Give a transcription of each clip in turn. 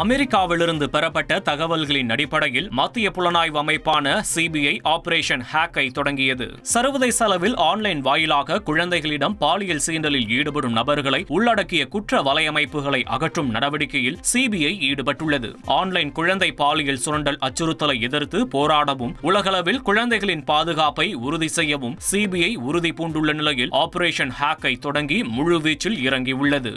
அமெரிக்காவிலிருந்து பெறப்பட்ட தகவல்களின் அடிப்படையில் மத்திய புலனாய்வு அமைப்பான சிபிஐ ஆபரேஷன் ஹேக்கை தொடங்கியது. சர்வதேச அளவில் ஆன்லைன் வாயிலாக குழந்தைகளிடம் பாலியல் சீண்டலில் ஈடுபடும் நபர்களை உள்ளடக்கிய குற்ற வலையமைப்புகளை அகற்றும் நடவடிக்கையில் சிபிஐ ஈடுபட்டுள்ளது. ஆன்லைன் குழந்தை பாலியல் சுரண்டல் அச்சுறுத்தலை எதிர்த்து போராடவும் உலகளவில் குழந்தைகளின் பாதுகாப்பை உறுதி செய்யவும் சிபிஐ உறுதி பூண்டுள்ள நிலையில் ஆபரேஷன் ஹேக்கை தொடங்கி முழுவீச்சில் இறங்கியுள்ளது.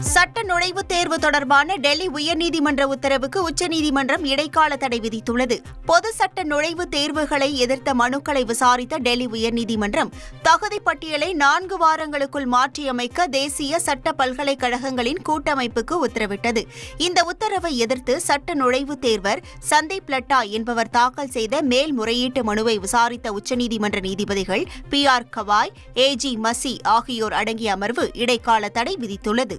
சட்ட நுழைவுத் தேர்வு தொடர்பான டெல்லி உயர்நீதிமன்ற உத்தரவுக்கு உச்சநீதிமன்றம் இடைக்கால தடை விதித்துள்ளது. பொது சட்ட நுழைவுத் தேர்வுகளை எதிர்த்த மனுக்களை விசாரித்த டெல்லி உயர்நீதிமன்றம் தகுதி பட்டியலை நான்கு வாரங்களுக்குள் மாற்றியமைக்க தேசிய சட்ட பல்கலைக்கழகங்களின் கூட்டமைப்புக்கு உத்தரவிட்டது. இந்த உத்தரவை எதிர்த்து சட்ட நுழைவுத் தேர்வர் சந்தீப் லட்டா என்பவர் தாக்கல் செய்த மேல்முறையீட்டு மனுவை விசாரித்த உச்சநீதிமன்ற நீதிபதிகள் B R Gavai A G Masih ஆகியோர் அடங்கிய அமர்வு இடைக்கால தடை விதித்துள்ளது.